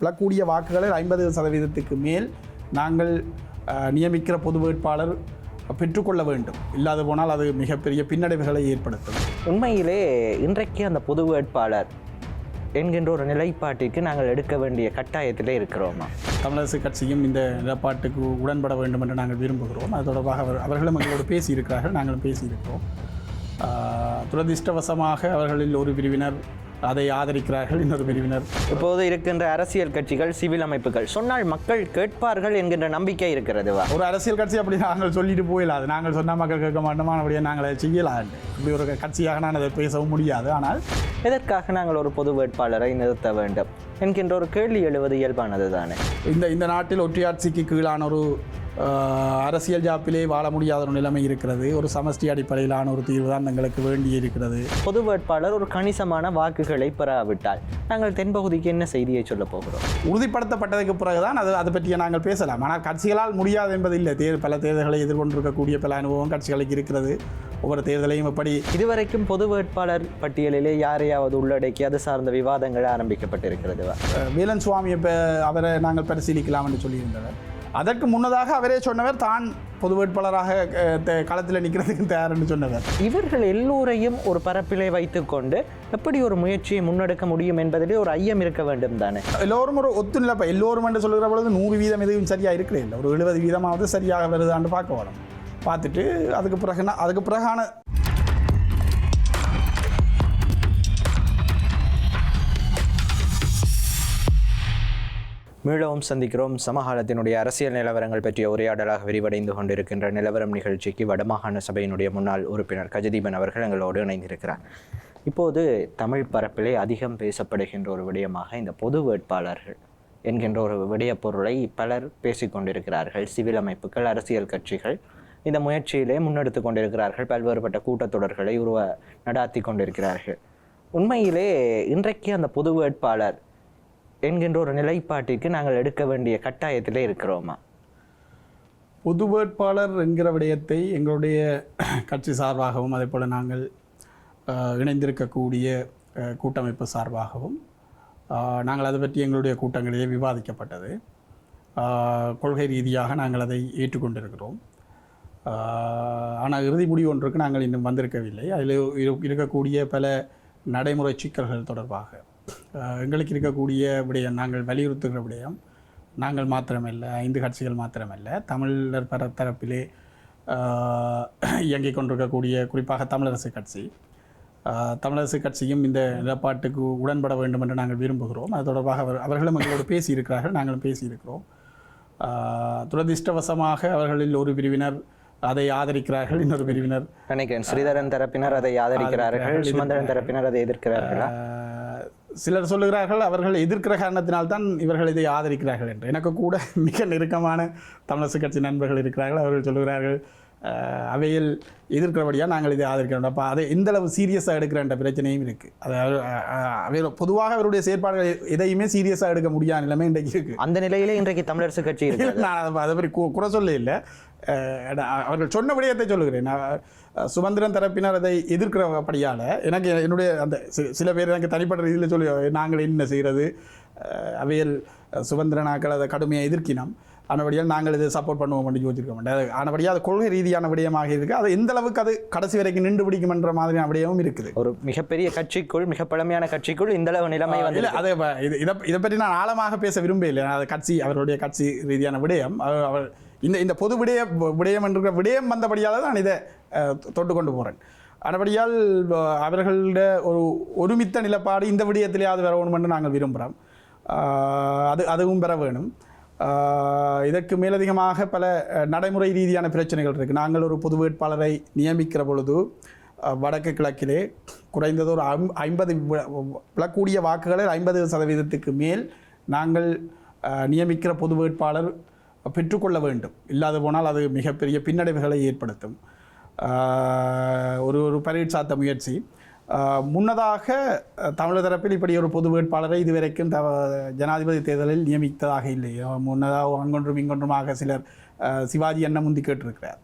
பெறக்கூடிய வாக்குகளில் ஐம்பது சதவீதத்துக்கு மேல் நாங்கள் நியமிக்கிற பொது வேட்பாளர் பெற்றுக்கொள்ள வேண்டும். இல்லாது போனால் அது மிகப்பெரிய பின்னடைவுகளை ஏற்படுத்தும். உண்மையிலே இன்றைக்கு அந்த பொது வேட்பாளர் என்கின்ற ஒரு நிலைப்பாட்டிற்கு நாங்கள் எடுக்க வேண்டிய கட்டாயத்திலே இருக்கிறோமா? தமிழரசு கட்சியும் இந்த நிலப்பாட்டுக்கு உடன்பட வேண்டும் என்று நாங்கள் விரும்புகிறோம். அது தொடர்பாக அவர் அவர்களும் எங்களோடு பேசியிருக்கிறார்கள். நாங்களும் பேசியிருக்கிறோம். துரதிர்ஷ்டவசமாக அவர்களில் ஒரு பிரிவினர் அதை ஆதரிக்கிறார்கள் இன்னொரு பிரிவினர். இப்போது இருக்கின்ற அரசியல் கட்சிகள் சிவில் அமைப்புகள். சொன்னால் மக்கள் கேட்பார்கள் என்கின்ற நம்பிக்கை இருக்கிறதுவா ஒரு அரசியல் கட்சி அப்படி நாங்கள் சொல்லிட்டு போயிடாது நாங்கள் சொன்னால் மக்கள் கேட்க மாட்டோமா? அப்படியே நாங்கள் அதை செய்யலாம் இப்படி ஒரு கட்சியாக நான் அதை பேசவும் முடியாது. ஆனால் எதற்காக நாங்கள் ஒரு பொது வேட்பாளரை நிறுத்த வேண்டும்? என்கின்ற ஒரு கேள்வி எழுவது இயல்பானது தானே இந்த இந்த நாட்டில் ஒற்றையாட்சிக்கு கீழான ஒரு அரசியல் ஜாப்பிலே வாழ முடியாத ஒரு நிலைமை இருக்கிறது. ஒரு சமஷ்டி அடிப்படையிலான ஒரு தீர்வு தான் எங்களுக்கு வேண்டி இருக்கிறது பொது வேட்பாளர் ஒரு கணிசமான வாக்குகளை பெறாவிட்டால் நாங்கள் தென்பகுதிக்கு என்ன செய்தியை சொல்ல போகிறோம்? உறுதிப்படுத்தப்பட்டதுக்கு பிறகுதான் அது அதை பற்றி நாங்கள் பேசலாம். ஆனால் கட்சிகளால் முடியாது என்பது இல்லை தேர் பல தேர்தல்களை எதிர்கொண்டிருக்கக்கூடிய பல அனுபவம் கட்சிகளுக்கு இருக்கிறது. ஒவ்வொரு தேர்தலையும் எப்படி இதுவரைக்கும் பொது வேட்பாளர் பட்டியலிலே யாரையாவது உள்ளடக்கி அது சார்ந்த விவாதங்கள் ஆரம்பிக்கப்பட்டிருக்கிறதுவா அஹ், வேலன் சுவாமி அவரை நாங்கள் பரிசீலிக்கலாம் என்று சொல்லியிருந்தவர். அதற்கு முன்னதாக அவரே சொன்னவர் தான் பொது வேட்பாளராக களத்தில் நிற்கிறதுக்கு தயார் என்று சொன்னவர். இவர்கள் எல்லோரையும் ஒரு பரப்பிலே வைத்துக்கொண்டு எப்படி ஒரு முயற்சியை முன்னெடுக்க முடியும் என்பதிலே ஒரு ஐயம் இருக்க வேண்டும் தானே? எல்லோரும் ஒரு ஒத்துழைப்ப எல்லோரும் என்று சொல்கிற பொழுது நூறு வீதம் எதுவும் சரியாக இருக்கிறே இல்லை. ஒரு எழுபது வீதமாவது சரியாக வருதான்னு பார்க்க வரும். பார்த்துட்டு அதுக்கு பிறகுனா அதுக்கு பிறகான மீளவும் சந்திக்கிறோம். சமகாலத்தினுடைய அரசியல் நிலவரங்கள் பற்றிய உரையாடலாக விரிவடைந்து கொண்டிருக்கின்ற நிலவரம் நிகழ்ச்சிக்கு வடமாகாண சபையினுடைய முன்னாள் உறுப்பினர் கஜதீபன் அவர்கள் எங்களோடு இணைந்திருக்கிறார். இப்போது தமிழ் பரப்பிலே அதிகம் பேசப்படுகின்ற ஒரு விடயமாக இந்த பொது வேட்பாளர்கள் என்கின்ற ஒரு விடய பொருளை பலர் பேசிக்கொண்டிருக்கிறார்கள் சிவில் அமைப்புகள் அரசியல் கட்சிகள் இந்த முயற்சியிலே முன்னெடுத்து கொண்டிருக்கிறார்கள். பல்வேறுபட்ட கூட்டத்தொடர்களை உருவ நடாத்தி கொண்டிருக்கிறார்கள். உண்மையிலே இன்றைக்கு அந்த பொது வேட்பாளர் என்கின்ற ஒரு நிலைப்பாட்டிற்கு நாங்கள் எடுக்க வேண்டிய கட்டாயத்திலே இருக்கிறோமா? பொது வேட்பாளர் என்கிற விடயத்தை எங்களுடைய கட்சி சார்பாகவும் அதே போல் நாங்கள் இணைந்திருக்கக்கூடிய கூட்டமைப்பு சார்பாகவும் நாங்கள் அதை பற்றி எங்களுடைய கூட்டங்களிலே விவாதிக்கப்பட்டது. கொள்கை ரீதியாக நாங்கள் அதை ஏற்றுக்கொண்டிருக்கிறோம். ஆனால் இறுதி முடிவு ஒன்றுக்கு நாங்கள் இன்னும் வந்திருக்கவில்லை. அதில் இரு- இருக்கக்கூடிய பல நடைமுறை சிக்கல்கள் தொடர்பாக. எங்களுக்கு இருக்கக்கூடிய விடயம் நாங்கள் வலியுறுத்துகிற விடயம் நாங்கள் மாத்திரமல்ல ஐந்து கட்சிகள் மாத்திரமல்ல. தமிழர் பர தரப்பிலே இயங்கிக் கொண்டிருக்கக்கூடிய குறிப்பாக தமிழரசு கட்சி. தமிழரசு கட்சியும் இந்த நிலப்பாட்டுக்கு உடன்பட வேண்டும் என்று நாங்கள் விரும்புகிறோம். அது தொடர்பாக அவர் அவர்களும் எங்களோடு பேசியிருக்கிறார்கள் நாங்களும் பேசியிருக்கிறோம். துரதிர்ஷ்டவசமாக அவர்களில் ஒரு பிரிவினர் அதை ஆதரிக்கிறார்கள் இன்னொரு பிரிவினர் நினைக்கிறேன் ஸ்ரீதரன் தரப்பினர் அதை ஆதரிக்கிறார்கள் சுமந்திரன் தரப்பினர் அதை எதிர்க்கிறார்களா? சிலர் சொல்லுகிறார்கள் அவர்கள் எதிர்க்கிற காரணத்தினால்தான் இவர்கள் இதை ஆதரிக்கிறார்கள் என்று. எனக்கு கூட மிக நெருக்கமான தமிழரசு கட்சி நண்பர்கள் இருக்கிறார்கள். அவர்கள் சொல்லுகிறார்கள் அவையில் எதிர்க்கிறபடியாக நாங்கள் இதை ஆதரிக்கிறோம். அப்போ அதை எந்த அளவு சீரியஸாக எடுக்கிறன்ற பிரச்சனையும் இருக்குது அதாவது ஆஹ், அவை பொதுவாக அவருடைய செயற்பாடுகள் எதையுமே சீரியஸாக எடுக்க முடியாத நிலைமை இன்றைக்கு இருக்குது அந்த நிலையிலே இன்றைக்கு தமிழரசு கட்சி நான் அதை பற்றி குறை சொல்ல இல்லை. அவர்கள் சொன்ன விடயத்தை சொல்லுகிறேன். நான் சுமந்திரன் தரப்பினர் அதை எதிர்க்கிறபடியால் எனக்கு என்னுடைய அந்த சில பேர் எனக்கு தனிப்பட்ட ரீதியில் சொல்லி நாங்கள் என்ன செய்கிறது அவையில் அஹ், சுதந்திரனாக்கள் அதை கடுமையாக எதிர்க்கினோம். ஆனபடியால் நாங்கள் இதை சப்போர்ட் பண்ணுவோம் என்று யோசிக்க மாட்டேன் ஆனபடியாக அது கொள்கை ரீதியான விடயமாக இருக்குது அது எந்த அளவுக்கு அது கடைசி வரைக்கும் நின்று பிடிக்கும்ன்ற மாதிரியான விடயமும் இருக்குது. ஒரு மிகப்பெரிய கட்சிக்குள் மிக பழமையான கட்சிக்குள் இந்த அளவு நிலைமை வந்து இல்லை அதை இது இதை இதை பற்றி நான் ஆழமாக பேச விரும்பவில்லை. அது கட்சி அவருடைய கட்சி ரீதியான விடயம். அவர் இந்த இந்த பொது விடய விடயம் என்ற விடயம் வந்தபடியால் நான் இதை தொ- தொட்டு கொண்டு போகிறேன் அதபடியால் அஹ், அவர்களுடைய ஒரு ஒருமித்த நிலப்பாடு இந்த விடயத்திலேயாவது வர என்று நாங்கள் விரும்புகிறோம் அது அதுவும் பெற வேணும். இதற்கு மேலதிகமாக பல நடைமுறை ரீதியான பிரச்சனைகள் இருக்குது நாங்கள் ஒரு பொது வேட்பாளரை நியமிக்கிற பொழுது வடக்கு கிழக்கிலே குறைந்தது ஒரு ஐம் ஐம்பது விழக்கூடிய வாக்குகளில் ஐம்பது சதவீதத்துக்கு மேல் நாங்கள் நியமிக்கிற பொது வேட்பாளர் பெற்றுக்கொள்ள வேண்டும். இல்லாது போனால் அது மிகப்பெரிய பின்னடைவுகளை ஏற்படுத்தும். ஒரு ஒரு பரீட்சாத்த முயற்சி. அஹ், முன்னதாக தமிழர் தரப்பில் இப்படி ஒரு பொது வேட்பாளரை இதுவரைக்கும் த ஜனாதிபதி தேர்தலில் நியமித்ததாக இல்லை. முன்னதாக அங்கொன்றும் இங்கொன்றுமாக சிலர் சிவாஜி என்ன முந்தி கேட்டிருக்கிறார்.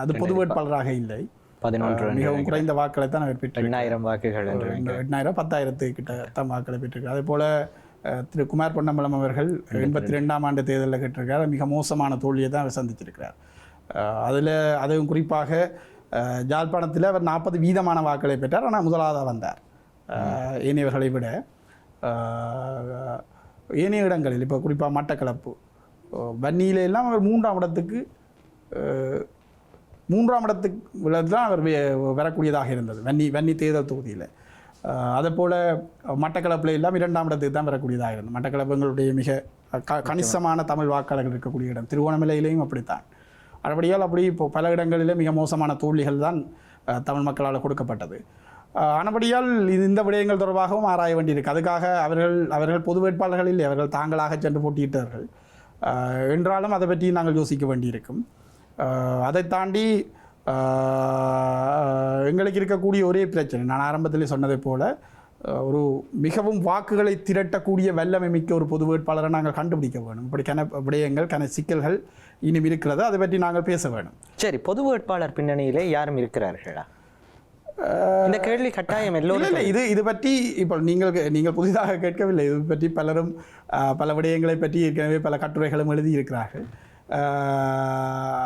அது பொது வேட்பாளராக இல்லை. பதினொன்று மிகவும் குறைந்த வாக்களை தான் அவர் பெற்று எண்ணாயிரம் வாக்குகள் எண்ணாயிரம் பத்தாயிரத்து கிட்ட தான் வாக்களை பெற்றிருக்கிறார். அதே போல் திரு குமார் பொன்னம்பலம் அவர்கள் எண்பத்தி ரெண்டாம் ஆண்டு தேர்தலில் கேட்டிருக்கார் மிக மோசமான தோல்வியை தான் அவர் சந்திச்சிருக்கிறார் அதில் அதுவும் குறிப்பாக ஜாழ்ப்பாணத்தில் அவர் நாற்பது வீதமான வாக்களை பெற்றார். ஆனால் முதலாவதாக வந்தார். ஏனையவர்களை விட. ஏனைய இடங்களில் இப்போ குறிப்பாக மட்டக்களப்பு வன்னியில எல்லாம் அவர் மூன்றாம் இடத்துக்கு மூன்றாம் இடத்துக்கு தான் அவர் வரக்கூடியதாக இருந்தது. வன்னி வன்னி தேர்தல் தொகுதியில். அதே போல் மட்டக்களப்பில் எல்லாம் இரண்டாம் இடத்துக்கு தான் வரக்கூடியதாக இருந்தது மட்டக்களப்பு எங்களுடைய மிக க கணிசமான தமிழ் வாக்காளர்கள் இருக்கக்கூடிய இடம். திருவோணமலையிலையும் அப்படித்தான். அதுபடியால் அப்படி இப்போ பல இடங்களிலே மிக மோசமான தோல்விகள் தான் தமிழ் மக்களால் கொடுக்கப்பட்டது. ஆனபடியால் இது இந்த விடயங்கள் தொடர்பாகவும் ஆராய வேண்டியிருக்கு. அதுக்காக அவர்கள் அவர்கள் பொது வேட்பாளர்கள் இல்லை அவர்கள் தாங்களாக சென்று போட்டியிட்டார்கள். என்றாலும் அதை பற்றி நாங்கள் யோசிக்க வேண்டியிருக்கும். அதை தாண்டி எங்களுக்கு இருக்கக்கூடிய ஒரே பிரச்சனை. நான் ஆரம்பத்தில் சொன்னதைப் போல ஒரு மிகவும் வாக்குகளை திரட்டக்கூடிய வல்லமை மிக்க ஒரு பொது வேட்பாளரை நாங்கள் கண்டுபிடிக்க வேணும் இப்படி கன விடயங்கள் கன சிக்கல்கள் இனியும் இருக்கிறது? அதை பற்றி நாங்கள் பேச வேணும் சரி பொது வேட்பாளர் பின்னணியிலே யாரும் இருக்கிறார்களா? இந்த கேள்வி கட்டாயம் இல்லை எல்லோரும் இல்லை இது இது பற்றி இப்போ நீங்கள் நீங்கள் புதிதாக கேட்கவில்லை. இது பற்றி பலரும் பல விடயங்களை பற்றி ஏற்கனவே பல கட்டுரைகளும் எழுதியிருக்கிறார்கள். அஹ்,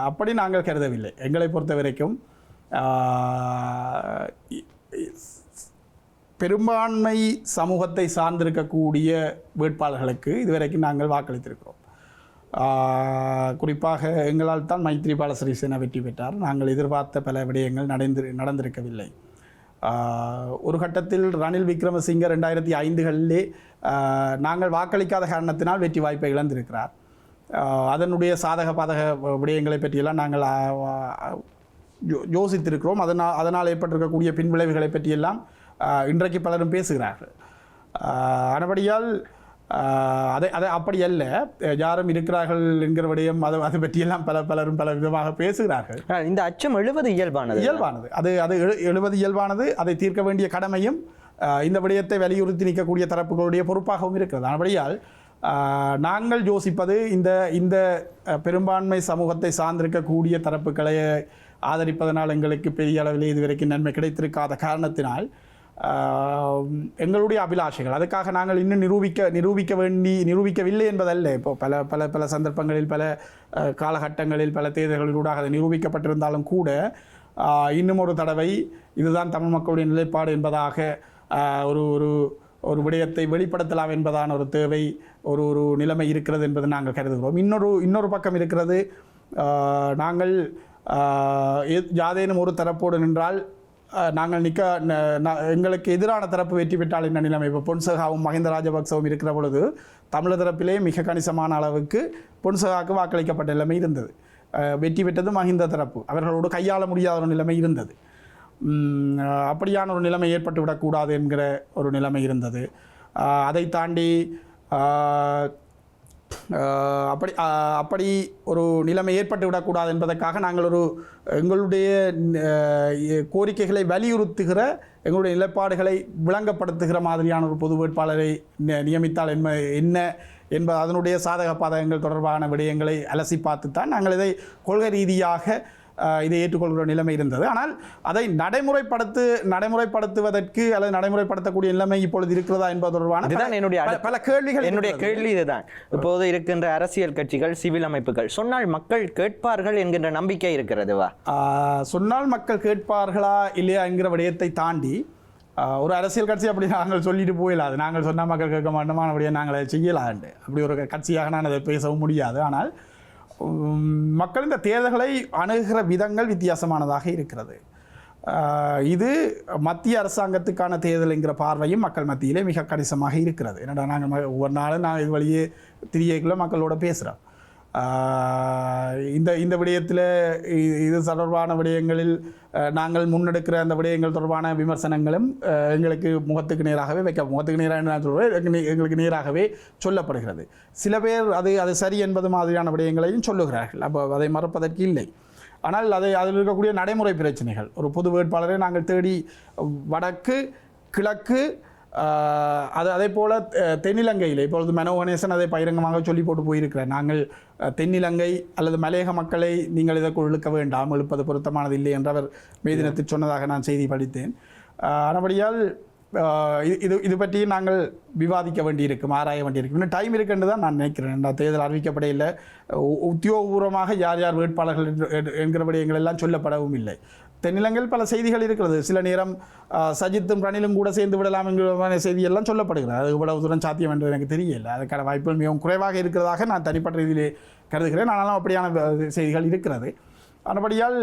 அப்படி நாங்கள் கருதவில்லை. எங்களை பொறுத்த வரைக்கும் பெரும்பான்மை சமூகத்தை சார்ந்திருக்கக்கூடிய வேட்பாளர்களுக்கு இதுவரைக்கும் நாங்கள் வாக்களித்திருக்கிறோம். குறிப்பாக எங்களால் தான் மைத்ரிபால சிறிசேனா வெற்றி பெற்றார். நாங்கள் எதிர்பார்த்த பல விடயங்கள் நடந்து நடந்திருக்கவில்லை. ஒரு கட்டத்தில் ரணில் விக்ரமசிங்க ரெண்டாயிரத்தி ஐந்துகளிலே நாங்கள் வாக்களிக்காத காரணத்தினால் வெற்றி வாய்ப்பை இழந்திருக்கிறார். அதனுடைய சாதக பாதக விடயங்களை பற்றியெல்லாம் நாங்கள் யோசித்திருக்கிறோம். அதனால் அதனால் ஏற்பட்டிருக்கக்கூடிய பின்விளைவுகளை பற்றியெல்லாம் இன்றைக்கு பலரும் பேசுகிறார்கள். ஆனபடியால் அதை அதை அப்படி அல்ல. யாரும் இருக்கிறார்கள் என்கிற விடயம் அதை அதை பற்றியெல்லாம் பல பலரும் பல விதமாக பேசுகிறார்கள். இந்த அச்சம் எழுவது இயல்பானது. இயல்பானது. அது அது எழு- எழுவது இயல்பானது. அதை தீர்க்க வேண்டிய கடமையும் இந்த விடயத்தை வலியுறுத்தி நிற்கக்கூடிய தரப்புகளுடைய பொறுப்பாகவும் இருக்கிறது. ஆனபடியால் நாங்கள் யோசிப்பது இந்த இந்த பெரும்பான்மை சமூகத்தை சார்ந்திருக்கக்கூடிய தரப்புகளை ஆதரிப்பதனால் எங்களுக்கு பெரிய அளவில் இதுவரைக்கும் நன்மை கிடைத்திருக்காத காரணத்தினால் எங்களுடைய அபிலாஷைகள் அதுக்காக நாங்கள் இன்னும் நிரூபிக்க நிரூபிக்க வேண்டி நிரூபிக்கவில்லை என்பதல்ல. இப்போ பல பல பல சந்தர்ப்பங்களில் பல காலகட்டங்களில் பல தேர்தல்களூடாக அது நிரூபிக்கப்பட்டிருந்தாலும் கூட இன்னும் ஒரு தடவை இதுதான் தமிழ் மக்களுடைய நிலைப்பாடு என்பதாக ஒரு ஒரு ஒரு விடயத்தை வெளிப்படுத்தலாம் என்பதான ஒரு தேவை ஒரு ஒரு நிலைமை இருக்கிறது என்பதை நாங்கள் கருதுகிறோம். இன்னொரு இன்னொரு பக்கம் இருக்கிறது நாங்கள் எ- யாதேனும் ஒரு தரப்போடு நின்றால் நாங்கள் நிற்க ந- ந- எங்களுக்கு எதிரான தரப்பு வெற்றி பெற்றால் என்ன நிலைமை? இப்போ பொன்சகாவும் மஹிந்த ராஜபக்சவும் இருக்கிற பொழுது தமிழர் தரப்பிலே மிக கணிசமான அளவுக்கு பொன்சகாவுக்கு வாக்களிக்கப்பட்ட நிலைமை இருந்தது. வெற்றி பெற்றது மஹிந்த தரப்பு. அவர்களோடு கையாள முடியாத ஒரு நிலைமை இருந்தது. அப்படியான ஒரு நிலைமை ஏற்பட்டு விடக்கூடாது என்கிற ஒரு நிலைமை இருந்தது. அதை தாண்டி அப்படி அப்படி ஒரு நிலைமை ஏற்பட்டு விடக்கூடாது என்பதற்காக நாங்கள் ஒரு எங்களுடைய கோரிக்கைகளை வலியுறுத்துகிற எங்களுடைய நிலைப்பாடுகளை விளங்கப்படுத்துகிற மாதிரியான ஒரு பொது வேட்பாளரை நியமித்தால் என்ன என்ன என்ப அதனுடைய சாதக பாதகங்கள் தொடர்பான விடயங்களை அலசி பார்த்து தான் நாங்கள் இதை கொள்கை ரீதியாக இதை ஏற்றுக்கொள்கிற நிலைமை இருந்தது. ஆனால் அதை நடைமுறைப்படுத்து நடைமுறைப்படுத்துவதற்கு அல்லது நடைமுறைப்படுத்தக்கூடிய நிலைமை இப்பொழுது இருக்கிறதா என்பது தொடர்பான என்னுடைய பல- கேள்விகள் என்னுடைய. கேள்வி இதுதான். இப்போது இருக்கின்ற அரசியல் கட்சிகள் சிவில் அமைப்புகள் சொன்னால் மக்கள் கேட்பார்கள் என்கின்ற நம்பிக்கை இருக்கிறதுவா சொன்னால் மக்கள் கேட்பார்களா இல்லையா என்கிற விடயத்தை தாண்டி ஒரு அரசியல் கட்சி அப்படி நாங்கள் சொல்லிட்டு போயிடாது நாங்கள் சொன்னால் மக்கள் கேட்க மாட்டோமா? அப்படியே நாங்கள் அதை செய்யலாண்டு. அப்படி ஒரு கட்சியாக நான் அதை பேசவும் முடியாது. ஆனால் மக்கள் இந்த தேர்தல்களை அணுகுகிற விதங்கள் வித்தியாசமானதாக இருக்கிறது. இது மத்திய அரசாங்கத்துக்கான தேர்தல் என்கிற பார்வையும் மக்கள் மத்தியிலே மிக கணிசமாக இருக்கிறது. என்னடா நாங்கள் ஒவ்வொரு நாளும் நாங்கள் இது வழியே திரியைக்குள்ளே மக்களோட பேசுகிறோம் இந்த இந்த விடயத்தில் இது தொடர்பான விடயங்களில் நாங்கள் முன்னெடுக்கிற அந்த விடயங்கள் தொடர்பான விமர்சனங்களும் எங்களுக்கு முகத்துக்கு நேராகவே வைக்க முகத்துக்கு நேராக நான் சொல்வேன் எங்களுக்கு நேராகவே சொல்லப்படுகிறது. சில பேர் அது அது சரி என்பது மாதிரியான விடயங்களையும் சொல்லுகிறார்கள். அப்போ அதை மறப்பதற்கு இல்லை. ஆனால் அதை அதில் இருக்கக்கூடிய நடைமுறை பிரச்சனைகள். ஒரு பொது வேட்பாளரை நாங்கள் தேடி வடக்கு கிழக்கு அது அதே போல் தென்னிலங்கையில் இப்பொழுது மனோகணேசன் அதை பகிரங்கமாக சொல்லி போட்டு போயிருக்கிறார். நாங்கள் தென்னிலங்கை அல்லது மலையக மக்களை நீங்கள் இதற்குள் இழுக்க வேண்டாம் இழுப்பது பொருத்தமானது இல்லை என்று அவர் மேதினத்தில் சொன்னதாக நான் செய்தி படித்தேன். ஆனபடியால் இது- இது இது பற்றி நாங்கள் விவாதிக்க வேண்டியிருக்கும் ஆராய வேண்டியிருக்கும். இன்னும் டைம் இருக்குன்னு தான் நான் நினைக்கிறேன். இந்த தேர்தல் அறிவிக்கப்பட இல்லை. உத்தியோகபூர்வமாக யார் யார் வேட்பாளர்கள் என்று- என்று- சொல்லப்படவும் இல்லை. தென்னிலங்கையில் பல செய்திகள் இருக்கிறது. சில நேரம் சஜித்தும் ரணிலும் கூட சேர்ந்து விடலாம் என்கிற செய்தியெல்லாம் சொல்லப்படுகிறது. அது இவ்வளவு தூரம் சாத்தியம் என்று எனக்கு தெரியல. அதுக்கான வாய்ப்புகள் மிகவும் குறைவாக இருக்கிறதாக நான் தனிப்பட்ட ரீதியிலே கருதுகிறேன். ஆனாலும் அப்படியான செய்திகள் இருக்கிறது. ஆனபடியால்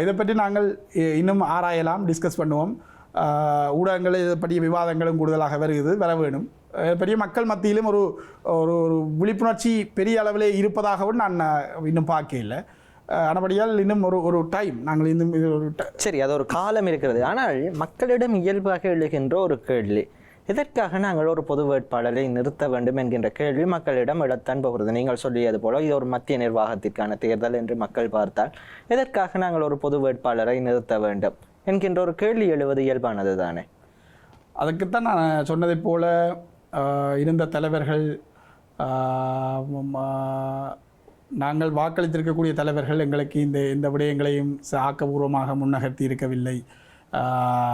இதை பற்றி நாங்கள் இ- இன்னும் ஆராயலாம் டிஸ்கஸ் பண்ணுவோம். ஆஹ், ஊடகங்கள் இதை பற்றிய விவாதங்களும் கூடுதலாக வருகிறது வர வேணும். பெரிய மக்கள் மத்தியிலும் ஒரு ஒரு ஒரு விழிப்புணர்ச்சி பெரிய அளவிலே இருப்பதாகவும் நான் இன்னும் பார்க்கல இல்லை ஆனபடியால் இன்னும் ஒரு ஒரு டைம் நாங்கள் இன்னும் இது ஒரு சரி அது ஒரு காலம் இருக்கிறது. ஆனால் மக்களிடம் இயல்பாக எழுகின்ற ஒரு கேள்வி எதற்காக நாங்கள் ஒரு பொது வேட்பாளரை நிறுத்த வேண்டும் என்கின்ற கேள்வி மக்களிடம் எழத்தான் போகிறது. நீங்கள் சொல்லியது போல இது ஒரு மத்திய நிர்வாகத்திற்கான தேர்தல் என்று மக்கள் பார்த்தால் எதற்காக நாங்கள் ஒரு பொது வேட்பாளரை நிறுத்த வேண்டும்? என்கின்ற ஒரு கேள்வி எழுவது இயல்பானது தானே. அதுக்குத்தான் நான் சொன்னதைப் போல இருந்த தலைவர்கள் நாங்கள் வாக்களித்திருக்கக்கூடிய தலைவர்கள் எங்களுக்கு இந்த இந்த விடயங்களையும் ஆக்கபூர்வமாக முன்னகர்த்தி இருக்கவில்லை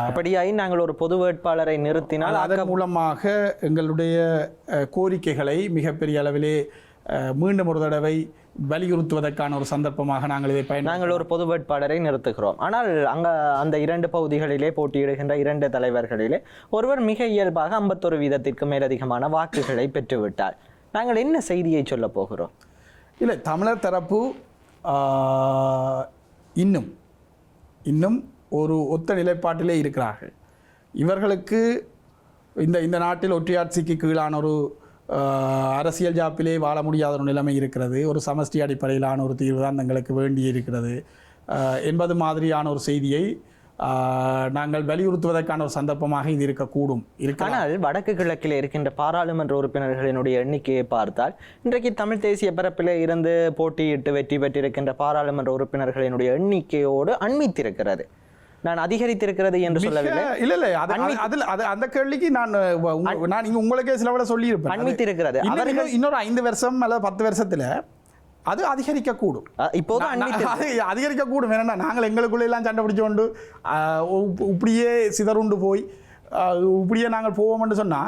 அப்படியாய் நாங்கள் ஒரு பொது வேட்பாளரை நிறுத்தினால் அதன் மூலமாக எங்களுடைய கோரிக்கைகளை மிகப்பெரிய அளவிலே மீண்டும் ஒரு தடவை வலியுறுத்துவதற்கான ஒரு சந்தர்ப்பமாக நாங்கள் இதை பயன் நாங்கள் ஒரு பொது வேட்பாளரை நிறுத்துகிறோம். ஆனால் அங்க அந்த இரண்டு பகுதிகளிலே போட்டியிடுகின்ற இரண்டு தலைவர்களிலே ஒருவர் மிக இயல்பாக ஐம்பத்தொரு வீதத்திற்கு மேலதிகமான வாக்குகளை பெற்றுவிட்டார். நாங்கள் என்ன செய்தியை சொல்ல போகிறோம்? இல்லை தமிழர் தரப்பு இன்னும் இன்னும் ஒரு ஒத்த நிலைப்பாட்டிலே இருக்கிறார்கள். இவர்களுக்கு இந்த இந்த நாட்டில் ஒற்றையாட்சிக்கு கீழான ஒரு அரசியல் ஜாப்பிலே வாழ முடியாத ஒரு நிலைமை இருக்கிறது. ஒரு சமஷ்டி அடிப்படையிலான ஒரு தீர்வு தான் தங்களுக்கு வேண்டி இருக்கிறது என்பது மாதிரியான ஒரு செய்தியை நாங்கள் வலியுறுத்துவதற்கான ஒரு சந்தர்ப்பமாக இது இருக்கக்கூடும். ஆனால் வடக்கு கிழக்கில் இருக்கின்ற பாராளுமன்ற உறுப்பினர்களினுடைய எண்ணிக்கையை பார்த்தால் இன்றைக்கு தமிழ் தேசிய பரப்பிலே இருந்து போட்டியிட்டு வெற்றி பெற்றிருக்கின்ற பாராளுமன்ற உறுப்பினர்களினுடைய எண்ணிக்கையோடு அண்மித்திருக்கிறது. நான் அதிகரித்திருக்கிறது என்று சொல்லவில்லை. இல்ல இல்ல அது அது- அதுல அது அந்த கேள்விக்கு நான் நான் இங்க உங்களுக்கே சில விட சொல்லியிருப்பேன். அண்மித்திருக்கிறது. அவர்கள் இன்னொரு ஐந்து வருஷம் அல்லது பத்து வருஷத்துல அது அதிகரிக்க கூடும் அஹ், இப்போது அண்மித்து அது அதிகரிக்க கூடும் ஏன்னா நாங்கள் எங்களுக்குள்ள எல்லாம் சண்டை பிடிச்சு கொண்டு ஆஹ், உப்- இப்படியே சிதறுண்டு போய் இப்படியே நாங்கள் போவோம்னு சொன்னா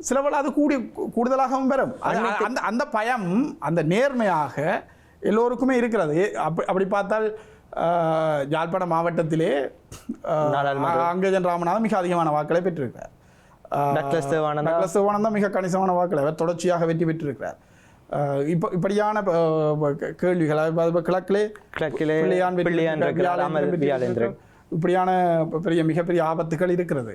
சில வேளை அது கூடி கூடுதலாகவும் அது- அந்த அந்த பயம் அந்த நேர்மையாக எல்லோருக்குமே இருக்கிறது அப்படி அப்படி பார்த்தால் யாழ்ப்பாண மாவட்டத்திலே அங்கஜன் ராமநாதன் மிக அதிகமான வாக்களை பெற்றிருக்கிறார் டக்ளஸ் தேவானந்தா மிக கணிசமான வாக்களை அவர் தொடர்ச்சியாக வெற்றி பெற்றிருக்கிறார் இப்போ இப்படியான கேள்விகள் இப்ப கிழக்கிலே கிழக்கிலே. இப்படியான பெரிய மிகப்பெரிய ஆபத்துகள் இருக்கிறது.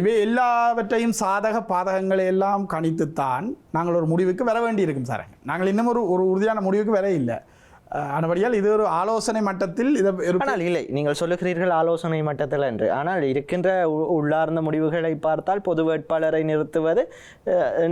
இவை எல்லாவற்றையும் சாதக பாதகங்களை எல்லாம் கணித்துத்தான் நாங்கள் ஒரு முடிவுக்கு வர வேண்டியிருக்கும் சார். நாங்கள் இன்னும் ஒரு ஒரு உறுதியான முடிவுக்கு வர இல்லை. ஆனபடியால் இது ஒரு ஆலோசனை மட்டத்தில் இதை ஆனால் இல்லை நீங்கள் சொல்லுகிறீர்கள் ஆலோசனை மட்டத்தில் என்று. ஆனால் இருக்கின்ற உள்ளார்ந்த முடிவுகளை பார்த்தால் பொது வேட்பாளரை நிறுத்துவது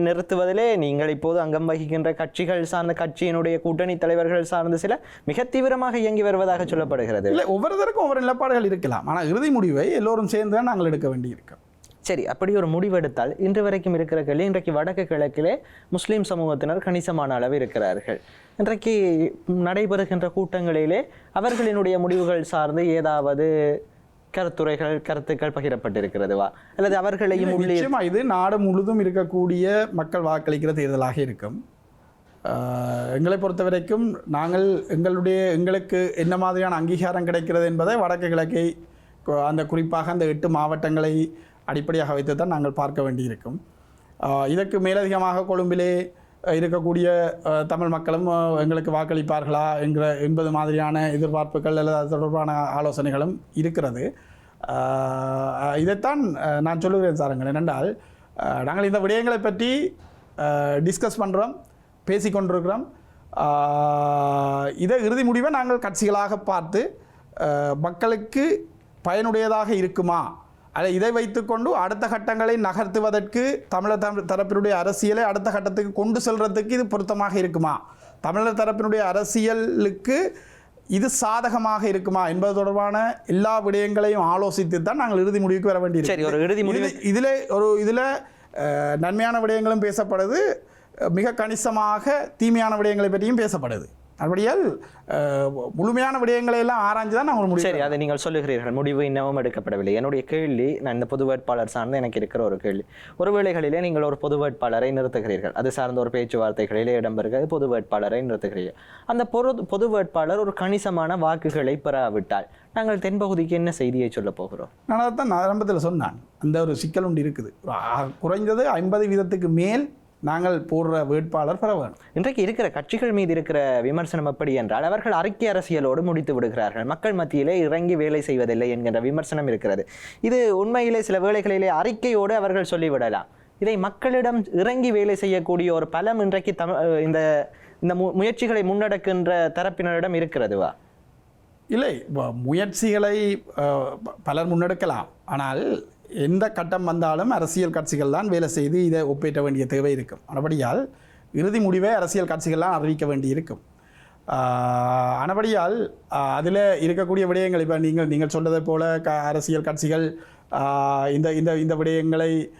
நிறுத்துவதிலே நீங்கள் இப்போது அங்கம் வகிக்கின்ற கட்சிகள் சார்ந்த கட்சியினுடைய கூட்டணி தலைவர்கள் சார்ந்த சில மிக தீவிரமாக இயங்கி வருவதாக சொல்லப்படுகிறது. இல்லை ஒவ்வொருத்தருக்கும் ஒவ்வொரு நிலப்பாடுகள் இருக்கலாம். ஆனால் இறுதி முடிவை எல்லோரும் சேர்ந்து தான் நாங்கள் எடுக்க வேண்டியிருக்கும். சரி அப்படி ஒரு முடிவெடுத்தால் இன்று வரைக்கும் இருக்கிற கேள்வி இன்றைக்கு வடக்கு கிழக்கிலே முஸ்லீம் சமூகத்தினர் கணிசமான அளவு இருக்கிறார்கள். இன்றைக்கு நடைபெறுகின்ற கூட்டங்களிலே அவர்களினுடைய முடிவுகள் சார்ந்து ஏதாவது கருத்துரைகள் கருத்துக்கள் பகிரப்பட்டிருக்கிறதுவா? அல்லது அவர்களையும் நிச்சயமா இது நாடு முழுதும் இருக்கக்கூடிய மக்கள் வாக்களிக்கிற தேர்தலாக இருக்கும். ஆஹ், எங்களை பொறுத்த வரைக்கும் நாங்கள் எங்களுடைய எங்களுக்கு என்ன மாதிரியான அங்கீகாரம் கிடைக்கிறது என்பதை வடக்கு கிழக்கை அந்த குறிப்பாக அந்த எட்டு மாவட்டங்களை அடிப்படையாக வைத்து தான் நாங்கள் பார்க்க வேண்டியிருக்கும். இதற்கு மேலதிகமாக கொழும்பிலே இருக்கக்கூடிய தமிழ் மக்களும் எங்களுக்கு வாக்களிப்பார்களா என்கிற என்பது மாதிரியான எதிர்பார்ப்புகள் அல்லது அது தொடர்பான ஆலோசனைகளும் இருக்கிறது. இதைத்தான் நான் சொல்லுகிறேன் சாருங்கள் என்னென்றால் நாங்கள் இந்த விடயங்களை பற்றி டிஸ்கஸ் பண்ணுறோம் பேசிக்கொண்டிருக்கிறோம் இதை இறுதி முடிவை நாங்கள் கட்சிகளாக பார்த்து மக்களுக்கு பயனுடையதாக இருக்குமா அல்ல இதை வைத்துக்கொண்டு அடுத்த கட்டங்களை நகர்த்துவதற்கு தமிழர் தமிழ் தரப்பினுடைய அரசியலை அடுத்த கட்டத்துக்கு கொண்டு செல்றதுக்கு இது பொருத்தமாக இருக்குமா? தமிழர் தரப்பினுடைய அரசியலுக்கு இது சாதகமாக இருக்குமா என்பது தொடர்பான எல்லா விடயங்களையும் ஆலோசித்து தான் நாங்கள் இறுதி முடிவுக்கு வர சரி, ஒரு இறுதி முடிவு- இதில் ஒரு இதில் நன்மையான விடயங்களும் பேசப்படுது. மிக கணிசமாக தீமையான விடயங்களை பற்றியும் பேசப்படுது. அப்படியால் அஹ், முழுமையான விடயங்களை எல்லாம் ஆராய்ஞ்சு தான் நாங்கள் முடிவு சரி அதை நீங்கள் சொல்லுகிறீர்கள். முடிவு இன்னமும் எடுக்கப்படவில்லை. என்னுடைய கேள்வி நான் இந்த பொது வேட்பாளர் சார்ந்து எனக்கு இருக்கிற ஒரு கேள்வி. ஒரு வேளைகளிலே நீங்கள் ஒரு பொது வேட்பாளரை நிறுத்துகிறீர்கள். அது சார்ந்த ஒரு பேச்சுவார்த்தைகளிலே இடம்பெறுகிறது. பொது வேட்பாளரை நிறுத்துகிறீர்கள். அந்த பொது பொது வேட்பாளர் ஒரு கணிசமான வாக்குகளை பெறாவிட்டால் நாங்கள் தென்பகுதிக்கு என்ன செய்தியை சொல்ல போகிறோம்? நான் நான் ஆரம்பத்தில் சொன்னான். அந்த ஒரு சிக்கல் ஒன்று இருக்குது. குறைந்தது ஐம்பது வீதத்துக்கு மேல் நாங்கள் போடுற வேட்பாளர் பெற வேணும் இன்றைக்கு இருக்கிற கட்சிகள் மீது இருக்கிற விமர்சனம் எப்படி என்றால் அவர்கள் அறிக்கை அரசியலோடு முடித்து விடுகிறார்கள். மக்கள் மத்தியிலே இறங்கி வேலை செய்வதில்லை என்கின்ற விமர்சனம் இருக்கிறது. இது உண்மையிலே சில வேளைகளிலே அறிக்கையோடு அவர்கள் சொல்லிவிடலாம். இதை மக்களிடம் இறங்கி வேலை செய்யக்கூடிய ஒரு பலம் இன்றைக்கு தமிழ் இந்த இந்த மு- முயற்சிகளை முன்னெடுக்கின்ற தரப்பினரிடம் இருக்கிறதுவா? இல்லை முயற்சிகளை பலர் முன்னெடுக்கலாம். ஆனால் எந்த கட்டம் வந்தாலும் அரசியல் கட்சிகள் தான் வேலை செய்து இதை ஒப்பேற்ற வேண்டிய தேவை இருக்கும். ஆனபடியால் இறுதி முடிவை அரசியல் கட்சிகள்லாம் அறிவிக்க வேண்டி இருக்கும். ஆனபடியால் அதில் இருக்கக்கூடிய விடயங்கள் இப்போ நீங்கள் நீங்கள் சொன்னதை போல க அரசியல் கட்சிகள் இந்த இந்த இந்த விடயங்களை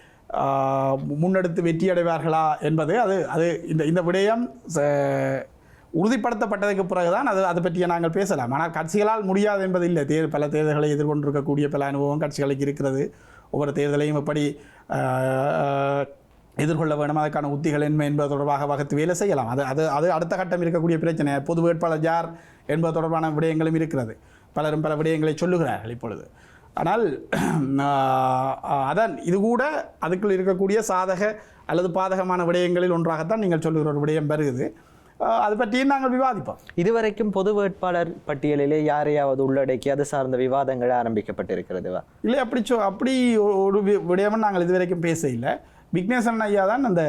முன்னெடுத்து வெற்றி அடைவார்களா என்பது அது அது இந்த இந்த விடயம் ச- உறுதிப்படுத்தப்பட்டதுக்கு பிறகுதான் அது அதை பற்றிய நாங்கள் பேசலாம். ஆனால் கட்சிகளால் முடியாது என்பது இல்லை. தேர் பல தேர்தல்களை எதிர்கொண்டிருக்கக்கூடிய பல அனுபவம் கட்சிகளுக்கு இருக்கிறது. ஒவ்வொரு தேர்தலையும் எப்படி எதிர்கொள்ள வேண்டும் அதற்கான உத்திகள் என்ன என்பது தொடர்பாக வகுத்து வேலை செய்யலாம். அது அது அது அடுத்த கட்டம் இருக்கக்கூடிய பிரச்சனை. பொது வேட்பாளர் யார் என்பது தொடர்பான விடயங்களும் இருக்கிறது. பலரும் பல விடயங்களை சொல்லுகிறார்கள் இப்பொழுது. ஆனால் அதான் இது கூட அதுக்குள் இருக்கக்கூடிய சாதக அல்லது பாதகமான விடயங்களில் ஒன்றாகத்தான் நீங்கள் சொல்லுகிற ஒரு விடயம் வருகிறது. அது பற்றியும் நாங்கள் விவாதிப்போம் இதுவரைக்கும் பொது வேட்பாளர் பட்டியலிலே யாரையாவது உள்ளடக்கி அது சார்ந்த விவாதங்கள் ஆரம்பிக்கப்பட்டிருக்கிறதுவா இல்லை அப்படி சொ அப்படி ஒரு விடயமும் நாங்கள் இதுவரைக்கும் பேச இல்லை விக்னேஸ்வரன் ஐயா தான் அந்த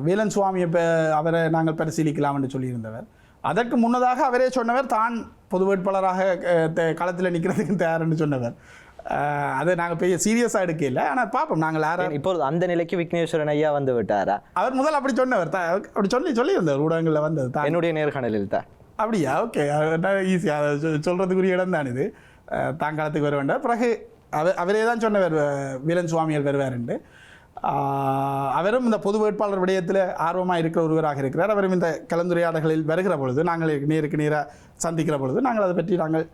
வேலன் சுவாமியை அவரை நாங்கள் பரிசீலிக்கலாம் என்று சொல்லியிருந்தவர் அதற்கு முன்னதாக அவரே சொன்னவர் தான் பொது வேட்பாளராக களத்தில் நிற்கிறதுக்கு தயார் என்று சொன்னவர் அதை நாங்கள் பெரிய சீரியஸாக எடுக்கல. ஆனால் பார்ப்போம் நாங்கள் யாரை இப்போது அந்த நிலைக்கு விக்னேஸ்வரன் ஐயா வந்து விட்டாரா? அவர் முதல் அப்படி சொன்னவர் த- அப்படி சொல்லி சொல்லியிருந்தார் ஊடகங்களில் வந்தது தான். என்னுடைய நேர்காணலில் தான். அப்படியா? ஓகே. ஈஸியாக சொல்கிறதுக்குரிய இடம் தான் இது. தாங்காலத்துக்கு வர வேண்டாம். பிறகு அவர் அவரே தான் சொன்னவர் வீரன் சுவாமிகள் வருவார் என்று. ஆஹ், அவரும் இந்த பொது வேட்பாளர் விடயத்தில் ஆர்வமாக இருக்கிற ஒருவராக இருக்கிறார். அவரும் இந்த கலந்துரையாடல்களில் வருகிற பொழுது நாங்கள் நேருக்கு நேராக சந்திக்கிற பொழுது நாங்கள் அதை பற்றி நாங்கள்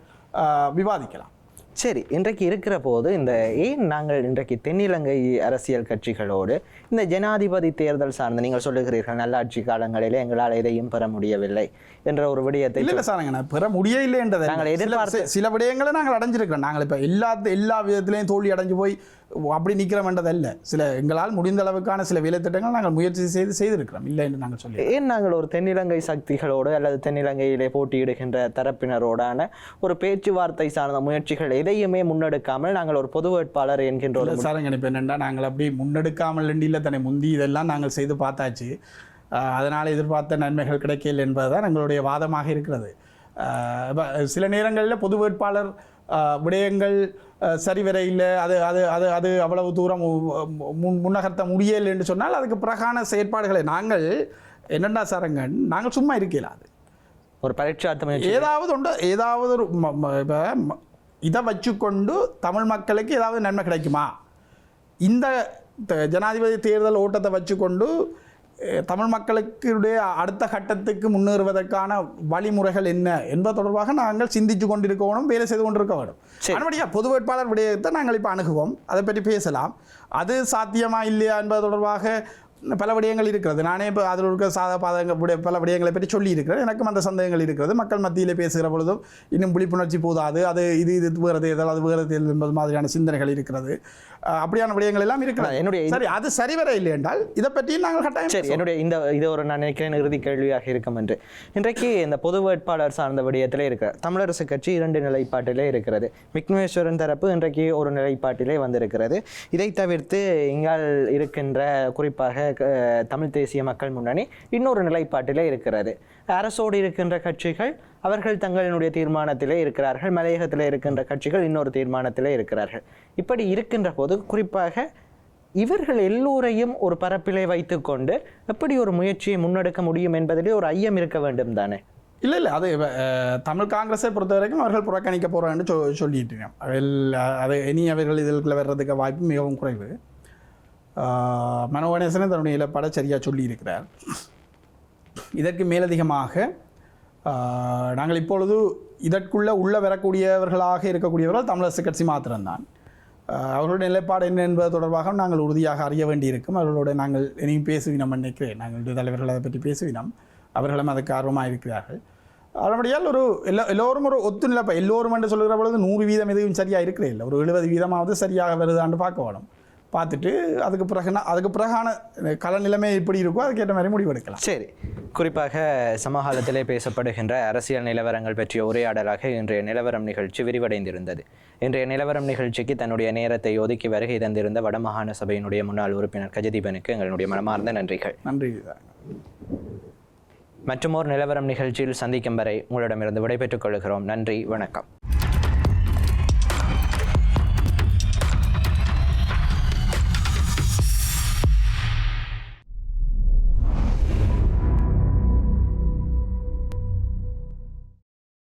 விவாதிக்கலாம். சரி இன்றைக்கு இருக்கிற போது இந்த ஏன் நாங்கள் இன்றைக்கு தென்னிலங்கை அரசியல் கட்சிகளோடு இந்த ஜனாதிபதி தேர்தல் சார்ந்த நீங்கள் சொல்லுகிறீர்கள் நல்லாட்சி காலங்களிலே எங்களால் எதையும் பெற முடியவில்லை என்ற ஒரு விடயத்தை இல்லை இல்லை சார் நாங்கள் பெற முடியலைன்றதை நாங்கள் சில- எதிர்பார்த்த- சில விடயங்களை நாங்கள் அடைஞ்சிருக்கிறோம். நாங்கள் இப்போ எல்லா எல்லா விதத்திலையும் தோல்வி அடைஞ்சு போய் அப்படி நிற்கிறோம்ன்றதல்ல சில எங்களால் முடிந்த அளவுக்கான சில வேலைத்திட்டங்கள் நாங்கள் முயற்சி செய்து செய்திருக்கிறோம். இல்லை என்று நாங்கள் சொல்லி ஏன் நாங்கள் ஒரு தென்னிலங்கை சக்திகளோடு அல்லது தென்னிலங்கையிலே போட்டியிடுகின்ற தரப்பினரோடான ஒரு பேச்சுவார்த்தை சார்ந்த முயற்சிகள் எதையுமே முன்னெடுக்காமல் நாங்கள் ஒரு பொது வேட்பாளர் என்கின்ற ஒரு சாருங்க இப்போ என்னென்னா நாங்கள் அப்படி முன்னெடுக்காமல் இல்லை தன்னை முந்தி இதெல்லாம் நாங்கள் செய்து பார்த்தாச்சு. அதனால் எதிர்பார்த்த நன்மைகள் கிடைக்கல என்பதுதான் எங்களுடைய வாதமாக இருக்கிறது. சில நேரங்களில் பொது வேட்பாளர் விடயங்கள் சரிவர இல்லை அது அது அது அது அவ்வளவு தூரம் முன் முன்னகர்த்த முடியலை என்று சொன்னால் அதுக்கு பிறகான செயற்பாடுகளை நாங்கள் என்னென்னா சாரங்கன் நாங்கள் சும்மா இருக்கலாம் அது. ஒரு பரீட்சார்த்த முயற்சி. ஏதாவது உண்டு ஏதாவது ஒரு இப்ப இதை வச்சுக்கொண்டு தமிழ் மக்களுக்கு ஏதாவது நன்மை கிடைக்குமா? இந்த ஜனாதிபதி தேர்தல் ஓட்டத்தை வச்சுக்கொண்டு தமிழ் மக்களுக்குடைய அடுத்த கட்டத்துக்கு முன்னேறுவதற்கான வழிமுறைகள் என்ன என்பது தொடர்பாக நாங்கள் சிந்திச்சு கொண்டிருக்கணும் வேலை செய்து கொண்டிருக்க வேண்டும். சரி. மறுபடியும் பொது வேட்பாளர் விடயத்தை நாங்கள் இப்போ அணுகுவோம். அதை பற்றி பேசலாம். அது சாத்தியமா இல்லையா என்பது தொடர்பாக பல விடயங்கள் இருக்கிறது. நானே இப்போ அதில் இருக்க சாத பாதங்கள் பல விடயங்களை பற்றி சொல்லி இருக்கிறேன் எனக்கும் அந்த சந்தேகங்கள் இருக்கிறது. மக்கள் மத்தியிலே பேசுகிற பொழுதும் இன்னும் விழிப்புணர்ச்சி போதாது. அது இது இது வேறு தேர்தல் அது வேறு தேர்தல் என்பது மாதிரியான சிந்தனைகள் இருக்கிறது. அப்படியான விடயங்கள் எல்லாம் இருக்கிறது. என்னுடைய சரி அது சரிவர இல்லை என்றால் இதை பற்றியும் நாங்கள் கட்டாயம் சரி என்னுடைய இந்த இது ஒரு நான் நினைக்கிறேன் இறுதி கேள்வியாக இருக்கும் என்று. இன்றைக்கு இந்த பொது வேட்பாளர் சார்ந்த விடயத்திலே இருக்கிற தமிழரசு கட்சி இரண்டு நிலைப்பாட்டிலே இருக்கிறது. விக்னேஸ்வரன் தரப்பு இன்றைக்கு ஒரு நிலைப்பாட்டிலே வந்திருக்கிறது. இதை தவிர்த்து இங்கால் இருக்கின்ற குறிப்பாக தமிழ் தேசிய மக்கள் முன்னணி இன்னொரு நிலைப்பாட்டிலே இருக்கிறது. அரசோடு இருக்கின்ற கட்சிகள் அவர்கள் தங்களினுடைய தீர்மானத்திலே இருக்கிறார்கள் மலையகத்திலே இருக்கின்ற கட்சிகள் இன்னொரு தீர்மானத்திலே இருக்கிறார்கள். இப்படி இருக்கின்ற போது குறிப்பாக இவர்கள் எல்லோரையும் ஒரு பரப்பிலே வைத்துக்கொண்டு எப்படி ஒரு முயற்சியை முன்னெடுக்க முடியும் என்பதிலே ஒரு ஐயம் இருக்க வேண்டும் தானே? இல்லை இல்லை அது தமிழ் காங்கிரஸை பொறுத்த வரைக்கும் அவர்கள் புறக்கணிக்க போகிறான்னு சொ சொல்லிட்டு அது இனி அவர்கள் இதற்குள்ள வர்றதுக்கு வாய்ப்பு மிகவும் குறைவு. அஹ், மனோ கணேசன் தன்னுடைய இலப்பாட சரியாக சொல்லியிருக்கிறார். இதற்கு மேலதிகமாக நாங்கள் இப்பொழுது இதற்குள்ளே உள்ள வரக்கூடியவர்களாக இருக்கக்கூடியவர்கள் தமிழரசு கட்சி மாத்திரம்தான். அவர்களுடைய நிலைப்பாடு என்ன என்பது தொடர்பாக நாங்கள் உறுதியாக அறிய வேண்டியிருக்கும். அவர்களோட நாங்கள் இனியும் பேசுவினம் நினைக்கிறேன் நாங்கள் தலைவர்கள் அதை பற்றி பேசுவினம். அவர்களும் அதுக்கு ஆர்வமாக இருக்கிறார்கள். அதனுடையால் ஒரு எல்லா எல்லோரும் ஒரு ஒத்து எல்லோரும் என்று சொல்கிற பொழுது நூறு வீதம் எதுவும் சரியாக இருக்கிறே இல்லை ஒரு எழுபது வீதமாவது சரியாக வருதான்னு பார்க்க வேணும். பார்த்துட்டு அதுக்கு பிறகு நான் அதுக்கு பிறகான கள நிலைமை எப்படி இருக்கோ அதுக்கேற்ற மாதிரி முடிவெடுக்கலாம் சரி. குறிப்பாக சமகாலத்திலே பேசப்படுகின்ற அரசியல் நிலவரங்கள் பற்றிய உரையாடலாக இன்றைய நிலவரம் நிகழ்ச்சி விரிவடைந்திருந்தது. இன்றைய நிலவரம் நிகழ்ச்சிக்கு தன்னுடைய நேரத்தை ஒதுக்கி வருகை தந்திருந்த வடமாகாண சபையினுடைய முன்னாள் உறுப்பினர் கஜதீபனுக்கு எங்களுடைய மனமார்ந்த நன்றிகள். நன்றி மற்றுமோர் நிலவரம் நிகழ்ச்சியில் சந்திக்கும் வரை உங்களிடமிருந்து விடைபெற்றுக் கொள்கிறோம். நன்றி வணக்கம்.